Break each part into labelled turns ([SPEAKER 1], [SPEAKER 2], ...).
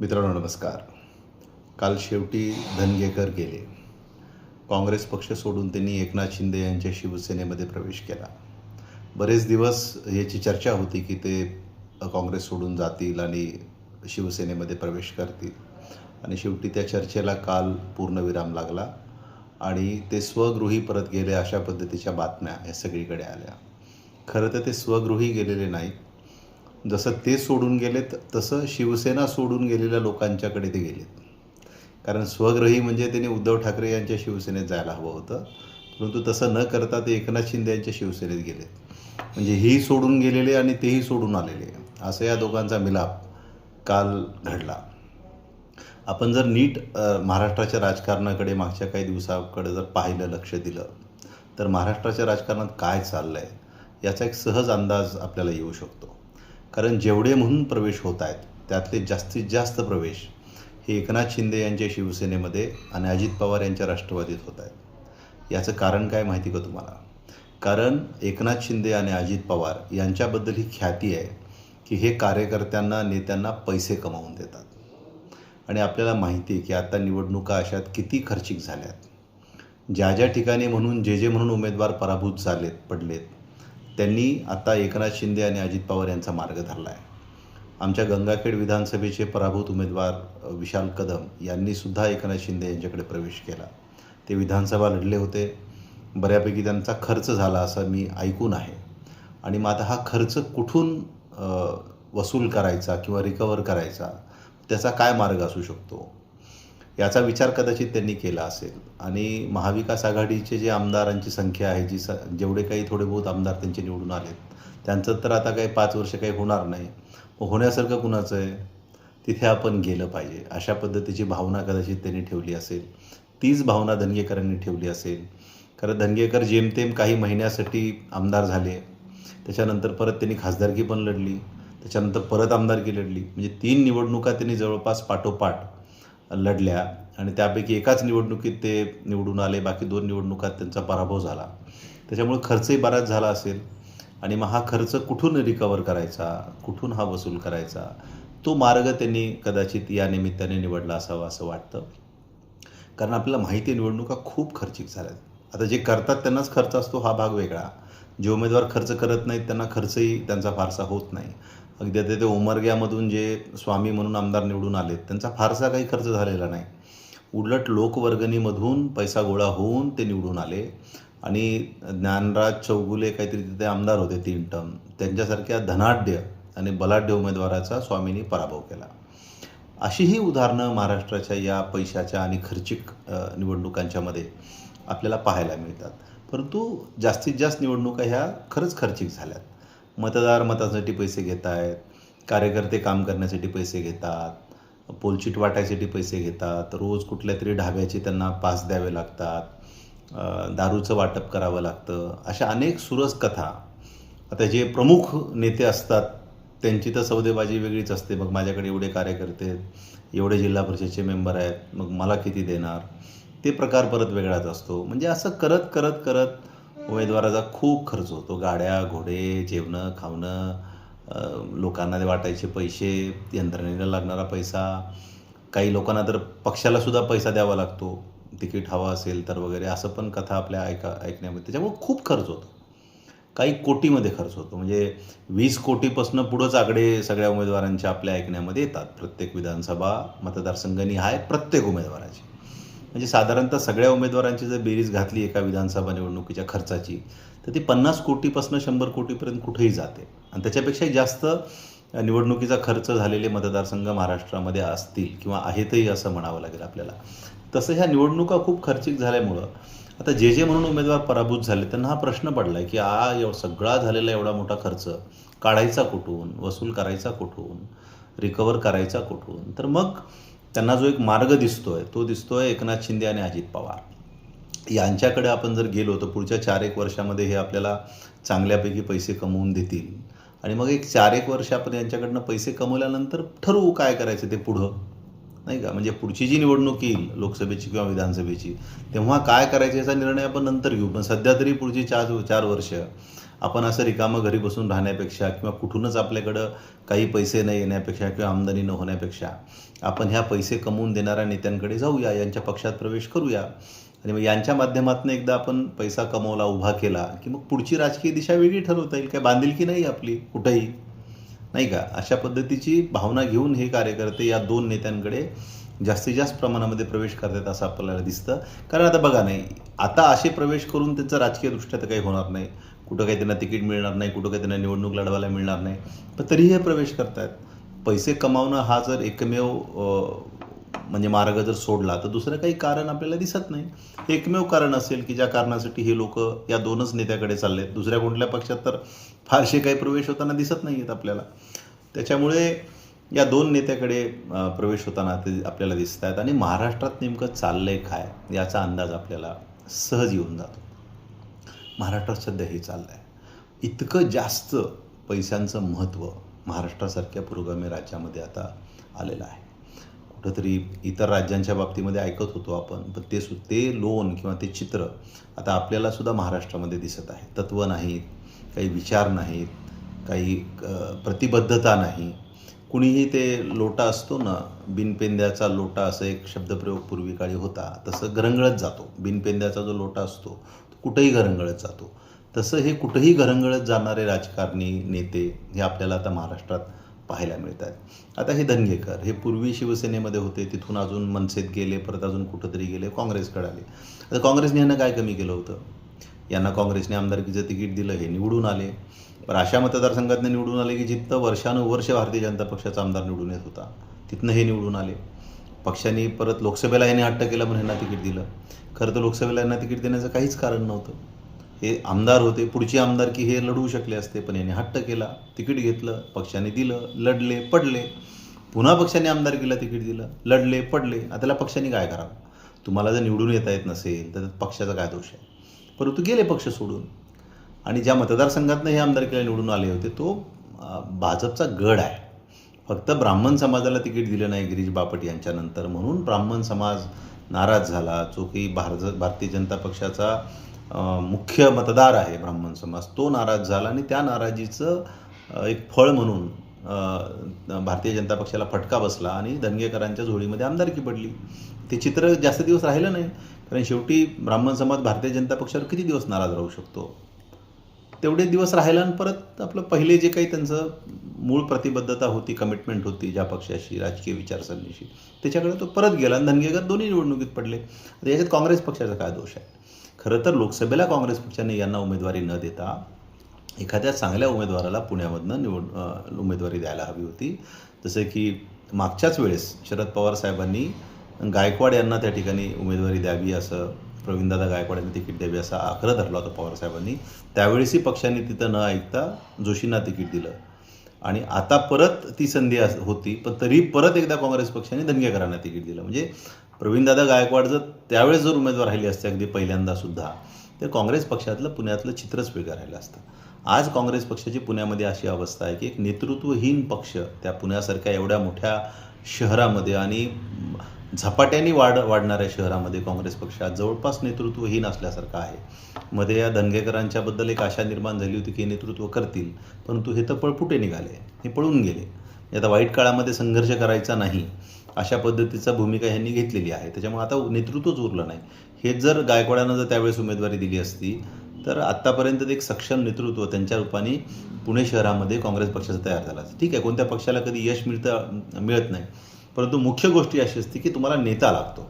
[SPEAKER 1] मित्रांनो नमस्कार. काल शेवटी धनगेकर गेले. काँग्रेस पक्ष सोडून त्यांनी एकनाथ शिंदे यांच्या शिवसेनेमध्ये प्रवेश केला. बरेच दिवस याची चर्चा होती की ते काँग्रेस सोडून जातील आणि शिवसेनेमध्ये प्रवेश करतील. आणि शेवटी त्या चर्चेला काल पूर्णविराम लागला आणि ते स्वगृही परत गेले अशा पद्धतीच्या बातम्या या सगळीकडे आल्या. खरं तर ते स्वगृही गेलेले नाहीत जसं ते सोडून गेलेत तसं शिवसेना सोडून गेलेल्या लोकांच्याकडे ते गेलेत. कारण स्वग्रही म्हणजे त्यांनी उद्धव ठाकरे यांच्या शिवसेनेत जायला हवं होतं. परंतु तसं न करता ते एकनाथ शिंदे यांच्या शिवसेनेत गेलेत. म्हणजे ही सोडून गेलेले आणि तेही सोडून आलेले. असं या दोघांचा मिलाप काल घडला. आपण जर नीट महाराष्ट्राच्या राजकारणाकडे मागच्या काही दिवसाकडे जर पाहिलं लक्ष दिलं तर महाराष्ट्राच्या राजकारणात काय चाललं आहे याचा एक सहज अंदाज आपल्याला येऊ शकतो. कारण जेवढे म्हणून प्रवेश होत आहेत त्यातले जास्तीत जास्त प्रवेश हे एकनाथ शिंदे यांच्या शिवसेनेमध्ये आणि अजित पवार यांच्या राष्ट्रवादीत होत आहेत. याचं कारण काय माहिती का तुम्हाला? कारण एकनाथ शिंदे आणि अजित पवार यांच्याबद्दल ही ख्याती आहे की हे कार्यकर्त्यांना नेत्यांना पैसे कमावून देतात. आणि आपल्याला माहिती आहे की आता निवडणुका अशात किती खर्चिक झाल्यात. ज्या ज्या ठिकाणी म्हणून जे जे म्हणून उमेदवार पराभूत झालेत पडलेत त्यांनी आता एकनाथ शिंदे आणि अजित पवार यांचा मार्ग धरला आहे आमच्या गंगाखेड विधानसभेचे पराभूत उमेदवार विशाल कदम यांनी सुद्धा एकनाथ शिंदे यांच्याकडे प्रवेश केला. ते विधानसभा लढले होते. बऱ्यापैकी त्यांचा खर्च झाला असं मी ऐकून आहे. आणि मग आता हा खर्च कुठून वसूल करायचा किंवा रिकवर करायचा त्याचा काय मार्ग असू शकतो? याचा विचार कदाचित त्यांनी केला असेल. आणि महाविकास आघाडीचे जे आमदारांची संख्या आहे जी स जेवढे काही थोडे बहुत आमदार त्यांचे निवडून आलेत त्यांचं तर आता काही पाच वर्ष काही होणार नाही. होण्यासारखं कुणाचं आहे? तिथे आपण गेलं पाहिजे. अशा पद्धतीची भावना कदाचित त्यांनी ठेवली असेल. तीच भावना धनगेकरांनी ठेवली असेल. कारण धनगेकर जेमतेम काही महिन्यासाठी आमदार झाले. त्याच्यानंतर परत त्यांनी खासदारकी पण लढली. त्याच्यानंतर परत आमदारकी लढली. म्हणजे तीन निवडणुका त्यांनी जवळपास पाठोपाठ लढल्या आणि त्यापैकी एकाच निवडणुकीत ते निवडून आले बाकी दोन निवडणुकात त्यांचा पराभव झाला. त्याच्यामुळे खर्चही बराच झाला असेल आणि मग हा खर्च कुठून रिकवर करायचा? कुठून हा वसूल करायचा? तो मार्ग त्यांनी कदाचित या निमित्ताने निवडला असावा असं वाटतं. कारण आपल्याला माहिती आहे निवडणुका खूप खर्चिक झाल्यात. आता जे करतात त्यांनाच खर्च असतो हा भाग वेगळा. जे उमेदवार खर्च करत नाहीत त्यांना खर्चही त्यांचा फारसा होत नाही. अगदी आता ते उमरग्यामधून जे स्वामी म्हणून आमदार निवडून आलेत त्यांचा फारसा काही खर्च झालेला नाही. उलट लोकवर्गणीमधून पैसा गोळा होऊन ते निवडून आले आणि ज्ञानराज चौगुले काहीतरी तिथे आमदार होते तीन टर्म. त्यांच्यासारख्या धनाढ्य आणि बलाढ्य उमेदवाराचा स्वामींनी पराभव केला. अशी ही उदाहरणं महाराष्ट्राच्या या पैशाच्या आणि खर्चिक निवडणुकांच्यामध्ये आपल्याला पाहायला मिळतात. परंतु जास्तीत जास्त निवडणुका ह्या खरंच खर्चिक झाल्यात. मतदार मतासाठी पैसे घेत आहेत कार्यकर्ते काम करण्यासाठी पैसे घेतात पोलचीट वाटायसाठी पैसे घेतात रोज कुठल्या तरी ढाब्याचे त्यांना पास द्यावे लागतात दारूचं वाटप करावं लागतं अशा अनेक सुरस कथा. आता जे प्रमुख नेते असतात त्यांची तर सौदेबाजी वेगळीच असते. मग माझ्याकडे एवढे कार्यकर्ते आहेत एवढे जिल्हा परिषदेचे मेंबर आहेत मग मला किती देणार? ते प्रकार परत वेगळाच असतो. म्हणजे असं करत करत करत उमेदवाराचा खूप खर्च होतो. गाड्या घोडे जेवणं खावणं लोकांना ते वाटायचे पैसे यंत्रणेला लागणारा पैसा. काही लोकांना तर पक्षालासुद्धा पैसा द्यावा लागतो. तिकीट हवा असेल तर वगैरे असं पण कथा आपल्या ऐका ऐकण्यामध्ये. त्याच्यामुळे खूप खर्च होतो. काही कोटीमध्ये खर्च होतो. म्हणजे वीस कोटीपासून पुढंच आकडे सगळ्या उमेदवारांच्या आपल्या ऐकण्यामध्ये येतात. प्रत्येक विधानसभा मतदारसंघ आहे प्रत्येक उमेदवाराची. म्हणजे साधारणतः सगळ्या उमेदवारांची जर बेरीज घातली एका विधानसभा निवडणुकीच्या खर्चाची तर ती पन्नास कोटीपासून शंभर कोटीपर्यंत कुठेही जाते. आणि त्याच्यापेक्षा जास्त निवडणुकीचा खर्च झालेले मतदारसंघ महाराष्ट्रामध्ये असतील किंवा आहेतही असं म्हणावं लागेल आपल्याला. तसं ह्या निवडणुका खूप खर्चिक झाल्यामुळं आता जे जे म्हणून उमेदवार पराभूत झाले त्यांना हा प्रश्न पडला आहे की आ एव सगळा झालेला एवढा मोठा खर्च काढायचा कुठून? वसूल करायचा कुठून? रिकवर करायचा कुठून? तर मग त्यांना जो एक मार्ग दिसतोय तो दिसतोय एकनाथ शिंदे आणि अजित पवार. यांच्याकडे आपण जर गेलो तर पुढच्या चार एक वर्षामध्ये हे आपल्याला चांगल्यापैकी पैसे कमवून देतील. आणि मग एक चार एक वर्ष आपण यांच्याकडनं पैसे कमवल्यानंतर ठरवू काय करायचं ते पुढं? नाही का? म्हणजे पुढची जी निवडणूक येईल लोकसभेची किंवा विधानसभेची तेव्हा काय करायचं याचा निर्णय आपण नंतर घेऊ. पण सध्या तरी पुढची चार चार वर्ष आपण असं रिकामं घरी बसून राहण्यापेक्षा किंवा कुठूनच आपल्याकडं काही पैसे न येण्यापेक्षा किंवा आमदनी न होण्यापेक्षा आपण ह्या पैसे कमवून देणाऱ्या नेत्यांकडे जाऊया यांच्या पक्षात प्रवेश करूया. आणि मग यांच्या माध्यमातून एकदा आपण पैसा कमवला उभा केला की मग पुढची राजकीय दिशा वेगळी ठरवता येईल. काय बांधिलकी नाही आपली? कुठंही. नाही का? अशा पद्धतीची भावना घेऊन हे कार्यकर्ते या दोन नेत्यांकडे जास्तीत जास्त प्रमाणामध्ये प्रवेश करतात असं आपल्याला दिसतं. कारण आता बघा नाही आता असे प्रवेश करून त्यांचं राजकीयदृष्ट्या तर काही होणार नाही. कुठं काही त्यांना तिकीट मिळणार नाही कुठं काही त्यांना निवडणूक लढवायला मिळणार नाही. पण तरीही हे प्रवेश करतायत. पैसे कमावणं हा जर एकमेव म्हणजे मार्ग जर सोडला तर दुसरं काही कारण आपल्याला दिसत नाही. एकमेव कारण असेल की ज्या कारणासाठी हे लोक या दोनच नेत्याकडे चालले आहेत दुसऱ्या कोणत्या पक्षात तर फारसे काही प्रवेश होताना दिसत नाही आहेत आपल्याला. त्याच्यामुळे या दोन नेत्याकडे प्रवेश होताना ते आपल्याला दिसत आहेत आणि महाराष्ट्रात नेमकं चाललंय काय याचा अंदाज आपल्याला सहज येऊन जातो. महाराष्ट्रात सध्या हे चाललं आहे इतकं जास्त पैशांचं महत्त्व महाराष्ट्रासारख्या पुरोगामी राज्यामध्ये आता आलेलं आहे. कुठंतरी इतर राज्यांच्या बाबतीमध्ये ऐकत होतो आपण पण ते सु ते लोन किंवा ते चित्र आता आपल्याला सुद्धा महाराष्ट्रामध्ये दिसत आहे. तत्त्व नाहीत काही विचार नाहीत काही प्रतिबद्धता नाही. कुणीही ते लोटा असतो ना बिनपेंद्याचा लोटा असं एक शब्दप्रयोग पूर्वी काळी होता तसं घरंगळत जातो. बिनपेंद्याचा जो लोटा असतो कुठंही घरंगळत जातो. तसं हे कुठंही घरंगळत जाणारे राजकारणी नेते हे आपल्याला आता महाराष्ट्रात पाहायला मिळत आहेत आता हे धनगेकर हे पूर्वी शिवसेनेमध्ये होते तिथून अजून मनसेत गेले परत अजून कुठंतरी गेले काँग्रेसकडे आले. आता काँग्रेसने यांना काय कमी केलं होतं? यांना काँग्रेसने आमदारकीचं तिकीट दिलं हे निवडून आले. पण अशा मतदारसंघातनं निवडून आले की जिथं वर्षानुवर्ष भारतीय जनता पक्षाचा आमदार निवडून येत होता तिथनं हे निवडून आले. पक्षाने परत लोकसभेला यांनी हट्ट केला म्हणून यांना तिकीट दिलं. खरं तर लोकसभेला यांना तिकीट देण्याचं काहीच कारण नव्हतं. हे आमदार होते पुढची आमदारकी हे लढवू शकले असते पण यांनी हट्ट केला तिकीट घेतलं पक्षाने दिलं लढले पडले. पुन्हा पक्षाने आमदारकीला तिकीट दिलं लढले पडले. आता त्याला पक्षाने काय करावं? तुम्हाला जर निवडून येता येत नसेल तर पक्षाचा काय दोष आहे? परंतु गेले पक्ष सोडून. आणि ज्या मतदारसंघातनं हे आमदारकीला निवडून आले होते तो भाजपचा गड आहे. फक्त ब्राह्मण समाजाला तिकीट दिलं नाही गिरीश बापट यांच्यानंतर. म्हणून ब्राह्मण समाज नाराज झाला. जो की भारत भारतीय जनता पक्षाचा मुख्य मतदार आहे ब्राह्मण समाज तो नाराज झाला आणि त्या नाराजीचं एक फळ म्हणून भारतीय जनता पक्षाला फटका बसला आणि दंगेकरांच्या झोळीमध्ये आमदारकी पडली. ते चित्र जास्त दिवस राहिलं नाही. कारण शेवटी ब्राह्मण समाज भारतीय जनता पक्षावर किती दिवस नाराज राहू शकतो? तेवढे दिवस राहिला आणि परत आपलं पहिले जे काही त्यांचं मूळ प्रतिबद्धता होती कमिटमेंट होती ज्या पक्षाशी राजकीय विचारसरणीशी त्याच्याकडे तो परत गेला आणि धनगेकर दोन्ही निवडणुकीत पडले. आता याच्यात काँग्रेस पक्षाचा काय दोष आहे? खरं तर लोकसभेला काँग्रेस पक्षाने यांना उमेदवारी न देता एखाद्या चांगल्या उमेदवाराला पुण्यामधनं निवड उमेदवारी द्यायला हवी होती. जसं की मागच्याच वेळेस शरद पवार साहेबांनी गायकवाड यांना त्या ठिकाणी उमेदवारी द्यावी असं प्रवीणदादा गायकवाडांनी तिकीट द्यावी असा आग्रह धरला होता पवारसाहेबांनी त्यावेळेसही पक्षाने तिथं न ऐकता जोशींना तिकीट दिलं. आणि आता परत ती संधी अस- होती पण तरी परत एकदा काँग्रेस पक्षाने धनगेकरांना तिकीट दिलं. म्हणजे प्रवीणदादा गायकवाड जर त्यावेळेस जर उमेदवार राहिले असते अगदी पहिल्यांदा सुद्धा तर काँग्रेस पक्षातलं पुण्यातलं चित्रच वेगळं राहिलं असतं. आज काँग्रेस पक्षाची पुण्यामध्ये अशी अवस्था आहे की एक नेतृत्वहीन पक्ष त्या पुण्यासारख्या एवढ्या मोठ्या शहरामध्ये आणि झपाट्याने वाढ वाढणाऱ्या शहरामध्ये काँग्रेस पक्षात जवळपास नेतृत्वहीन असल्यासारखं आहे. मध्ये या दंगेकरांच्याबद्दल एक आशा निर्माण झाली होती की नेतृत्व करतील परंतु हे तर पळपुटे निघाले. हे पळून गेले. आता वाईट काळामध्ये संघर्ष करायचा नाही अशा पद्धतीचा भूमिका ह्यांनी घेतलेली आहे. त्याच्यामुळे आता नेतृत्वच उरलं नाही. हे जर गायकवाडानं जर त्यावेळेस उमेदवारी दिली असती तर आत्तापर्यंत एक सक्षम नेतृत्व त्यांच्या रूपाने पुणे शहरामध्ये काँग्रेस पक्षाचं तयार झालं ठीक आहे कोणत्या पक्षाला कधी यश मिळतं मिळत नाही. परंतु मुख्य गोष्टी अशी असते की तुम्हाला नेता लागतो.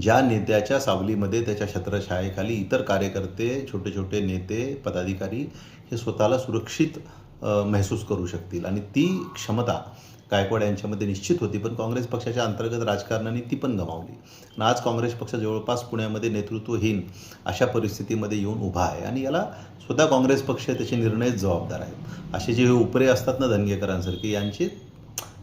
[SPEAKER 1] ज्या नेत्याच्या सावलीमध्ये त्याच्या छत्रछायेखाली इतर कार्यकर्ते छोटे छोटे नेते पदाधिकारी हे स्वतःला सुरक्षित महसूस करू शकतील. आणि ती क्षमता गायकवाड यांच्यामध्ये निश्चित होती पण काँग्रेस पक्षाच्या अंतर्गत राजकारणाने ती पण गमावली. आणि आज काँग्रेस पक्ष जवळपास पुण्यामध्ये नेतृत्वहीन अशा परिस्थितीमध्ये येऊन उभा आहे. आणि याला स्वतः काँग्रेस पक्ष त्याचे निर्णयच जबाबदार आहेत. असे जे हे उपरे असतात ना धनगेकरांसारखे यांचे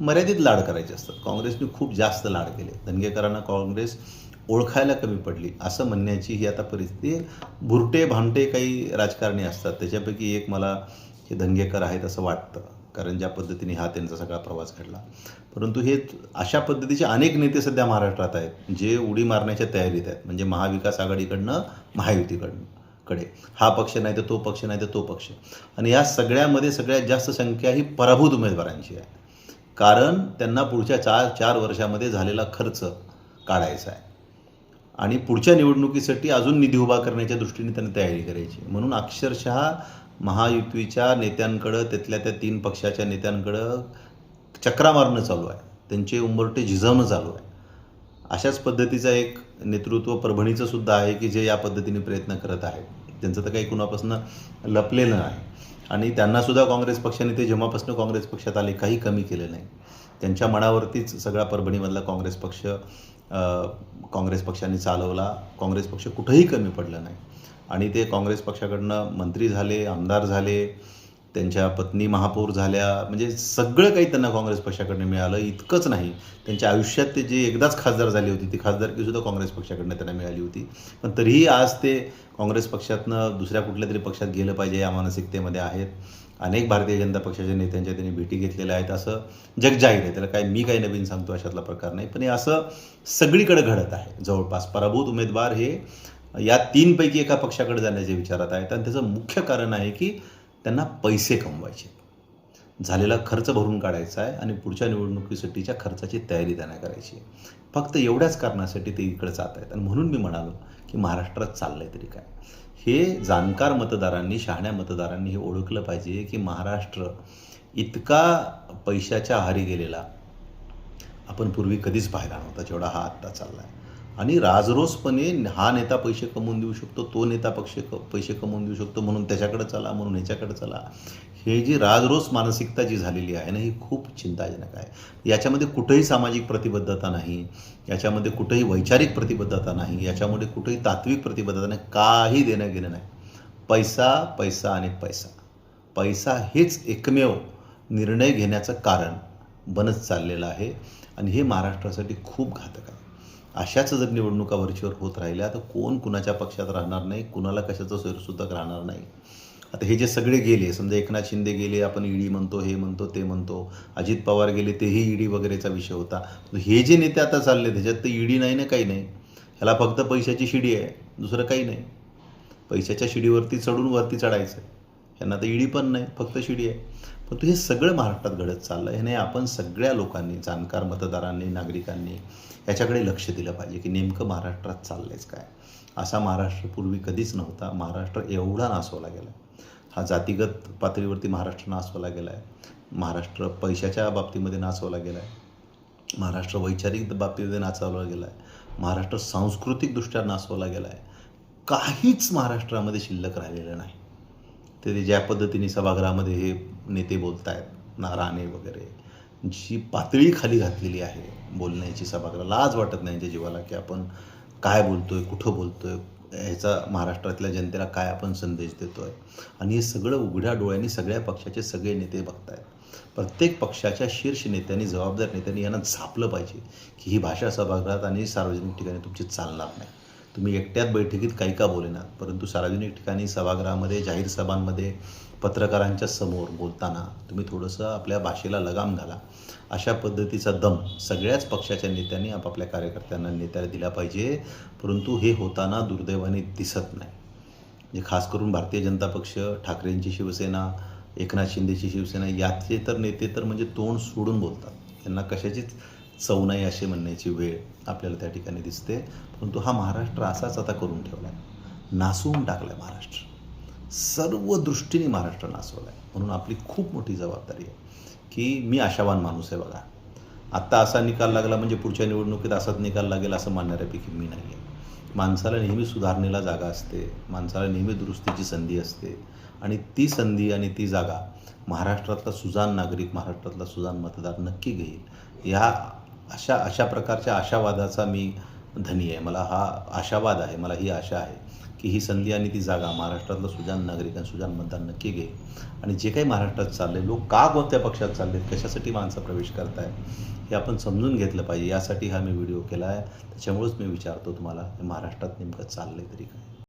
[SPEAKER 1] मर्यादित लाड करायचे असतात. काँग्रेसने खूप जास्त लाड केले. धनगेकरांना काँग्रेस ओळखायला कमी पडली. असं म्हणण्याची ही आता परिस्थिती आहे. भुरटे भामटे काही राजकारणी असतात. त्याच्यापैकी एक मला हे धनगेकर आहेत असं वाटतं. कारण ज्या पद्धतीने हा त्यांचा सगळा प्रवास घडला. परंतु हे अशा पद्धतीचे अनेक नेते सध्या महाराष्ट्रात आहेत. जे उडी मारण्याच्या तयारीत आहेत. म्हणजे महाविकास आघाडीकडनं महायुतीकडनं कडे. हा पक्ष नाही तर तो पक्ष नाही तर तो पक्ष. आणि या सगळ्यामध्ये सगळ्यात जास्त संख्या ही पराभूत उमेदवारांची आहे. कारण त्यांना पुढच्या चार चार वर्षामध्ये झालेला खर्च काढायचा आहे. आणि पुढच्या निवडणुकीसाठी अजून निधी उभा करण्याच्या दृष्टीने त्यांनी तयारी करायची. म्हणून अक्षरशः महायुतीच्या नेत्यांकडं त्यातल्या त्या तीन पक्षाच्या नेत्यांकडं चक्रा मारणं चालू आहे. त्यांचे उंबरटे झिजवणं चालू आहे. अशाच पद्धतीचं एक नेतृत्व परभणीचं सुद्धा आहे की जे या पद्धतीने प्रयत्न करत आहे. त्यांचं तर काही कुणापासून लपलेलं नाही. आणि त्यांनासुद्धा काँग्रेस पक्षाने ते जेव्हापासून काँग्रेस पक्षात आले काही कमी केलं नाही. त्यांच्या मनावरतीच सगळा परभणीमधला काँग्रेस पक्ष काँग्रेस पक्षाने चालवला. काँग्रेस पक्ष कुठंही कमी पडलं नाही. आणि ते काँग्रेस पक्षाकडनं मंत्री झाले आमदार झाले त्यांच्या पत्नी महापौर झाल्या म्हणजे सगळं काही त्यांना काँग्रेस पक्षाकडनं मिळालं इतकंच नाही. त्यांच्या आयुष्यात ते जे एकदाच खासदार झाली होती ती खासदारकीसुद्धा काँग्रेस पक्षाकडनं त्यांना मिळाली होती. पण तरीही आज ते काँग्रेस पक्षातनं दुसऱ्या कुठल्या तरी पक्षात गेलं पाहिजे या मानसिकतेमध्ये आहेत. अनेक भारतीय जनता पक्षाच्या नेत्यांच्या त्यांनी भेटी घेतलेल्या आहेत. असं जगजाहीर आहे. त्याला काय मी काही नवीन सांगतो अशातला प्रकार नाही. पण हे असं सगळीकडे घडत आहे. जवळपास पराभूत उमेदवार हे या तीनपैकी एका पक्षाकडे जाण्याच्या विचारात आहेत. आणि त्याचं मुख्य कारण आहे की त्यांना पैसे कमवायचे. झालेला खर्च भरून काढायचा आहे आणि पुढच्या निवडणुकीसाठीच्या खर्चाची तयारी त्यांना करायची आहे. फक्त एवढ्याच कारणासाठी ते इकडे जात आहेत. आणि म्हणून मी म्हणालो की महाराष्ट्रात चाललंय तरी काय? हे जाणकार मतदारांनी शहाण्या मतदारांनी हे ओळखलं पाहिजे की महाराष्ट्र इतका पैशाच्या आहारी गेलेला आपण पूर्वी कधीच पाहिला नव्हता जेवढा हा आत्ता चालला आहे आणि राजरोसपणे हा नेता पैसे कमवून देऊ शकतो तो नेता पक्ष पैसे कमवून देऊ शकतो म्हणून त्याच्याकडे चला म्हणून ह्याच्याकडे चला. हे जी राजरोस मानसिकता जी झालेली आहे ना ही खूप चिंताजनक आहे. याच्यामध्ये कुठंही सामाजिक प्रतिबद्धता नाही याच्यामध्ये कुठंही वैचारिक प्रतिबद्धता नाही याच्यामध्ये कुठंही तात्विक प्रतिबद्धता नाही काही देणं घेणं नाही. पैसा पैसा आणि पैसा. पैसा हेच एकमेव निर्णय घेण्याचं कारण बनत चाललेलं आहे. आणि हे महाराष्ट्रासाठी खूप घातक आहे. अशाच जर निवडणुका वरचीवर होत राहिल्या तर कोण कुणाच्या पक्षात राहणार नाही कुणाला कशाचं सोयरसुद्धा राहणार नाही. आता हे जे सगळे गेले समजा एकनाथ शिंदे गेले आपण ईडी म्हणतो हे म्हणतो ते म्हणतो अजित पवार गेले तेही ईडी वगैरेचा विषय होता. हे जे नेते आता चालले त्याच्यात तर ईडी नाही ना काही नाही. ह्याला फक्त पैशाची शिडी आहे दुसरं काही नाही. पैशाच्या शिडीवरती चढून वरती चढायचं यांना तर ईडी पण नाही फक्त शिडी आहे. पण हे सगळं महाराष्ट्रात घडत चाललं ह्याने आपण सगळ्या लोकांनी जाणकार मतदारांनी नागरिकांनी याच्याकडे लक्ष दिलं पाहिजे की नेमकं महाराष्ट्रात चाललंयच काय. असा महाराष्ट्र पूर्वी कधीच नव्हता. महाराष्ट्र एवढा नासवला गेला हा जातीगत पातळीवरती महाराष्ट्र नासवला गेला आहे महाराष्ट्र पैशाच्या बाबतीमध्ये नाचवला गेला आहे महाराष्ट्र वैचारिक बाबतीमध्ये नाचवला गेला आहे महाराष्ट्र सांस्कृतिकदृष्ट्या नाचवला गेला आहे काहीच महाराष्ट्रामध्ये शिल्लक राहिलेलं नाही. ते ज्या पद्धतीने सभागृहामध्ये हे नेते बोलत आहेत नाराणे वगैरे जी पातळी खाली घातलेली आहे बोलण्याची सभागृहाला लाज वाटत नाही त्यांच्या जीवाला की आपण काय बोलतोय कुठं बोलतोय ह्याचा महाराष्ट्रातल्या जनतेला काय आपण संदेश देतोय? आणि हे सगळं उघड्या डोळ्यांनी सगळ्या पक्षाचे सगळे नेते बघतायत. प्रत्येक पक्षाच्या शीर्ष नेत्यांनी जबाबदार नेत्यांनी यांना झापलं पाहिजे की ही भाषा सभागृहात आणि सार्वजनिक ठिकाणी तुमची चालणार नाही. तुम्ही एकट्यात बैठकीत काही का बोलेनात परंतु सार्वजनिक ठिकाणी सभागृहामध्ये जाहीर सभांमध्ये पत्रकारांच्या समोर बोलताना तुम्ही थोडंसं आपल्या भाषेला लगाम घाला. अशा पद्धतीचा दम सगळ्याच पक्षाच्या नेत्यांनी आपापल्या कार्यकर्त्यांना नेत्याला दिला पाहिजे. परंतु हे होताना दुर्दैवाने दिसत नाही. म्हणजे खास करून भारतीय जनता पक्ष ठाकरेंची शिवसेना एकनाथ शिंदेची शिवसेना याचे तर नेते तर म्हणजे तोंड सोडून बोलतात. त्यांना कशाचीच चव नाही असे म्हणण्याची वेळ आपल्याला त्या ठिकाणी दिसते. परंतु हा महाराष्ट्र असाच आता करून ठेवला आहे नासून टाकला आहे महाराष्ट्र. सर्व दृष्टीने महाराष्ट्र नासवला आहे म्हणून आपली खूप मोठी जबाबदारी आहे की मी आशावान माणूस आहे बघा. आत्ता असा निकाल लागला म्हणजे पुढच्या निवडणुकीत असाच निकाल लागेल असं मानणाऱ्यापैकी मी नाही आहे माणसाला नेहमी सुधारणेला जागा असते माणसाला नेहमी दुरुस्तीची संधी असते आणि ती संधी आणि ती जागा महाराष्ट्रातला सुजान नागरिक महाराष्ट्रातला सुजान मतदार नक्की घेईल. ह्या अशा अशा प्रकारच्या आशावादाचा मी धनी आहे. मला हा आशावाद आहे मला ही आशा आहे. की ही संधी आणि ती जागा महाराष्ट्रातलं सुजान नागरिक आणि सुजान मतदार नक्की घे. आणि जे काही महाराष्ट्रात चालले लोक का कोणत्या पक्षात चाललेत कशासाठी माणसं प्रवेश करताय हे आपण समजून घेतलं पाहिजे. यासाठी हा मी व्हिडिओ केला आहे. त्याच्यामुळेच मी विचारतो तुम्हाला महाराष्ट्रात नेमकं चाललं आहे तरी काय?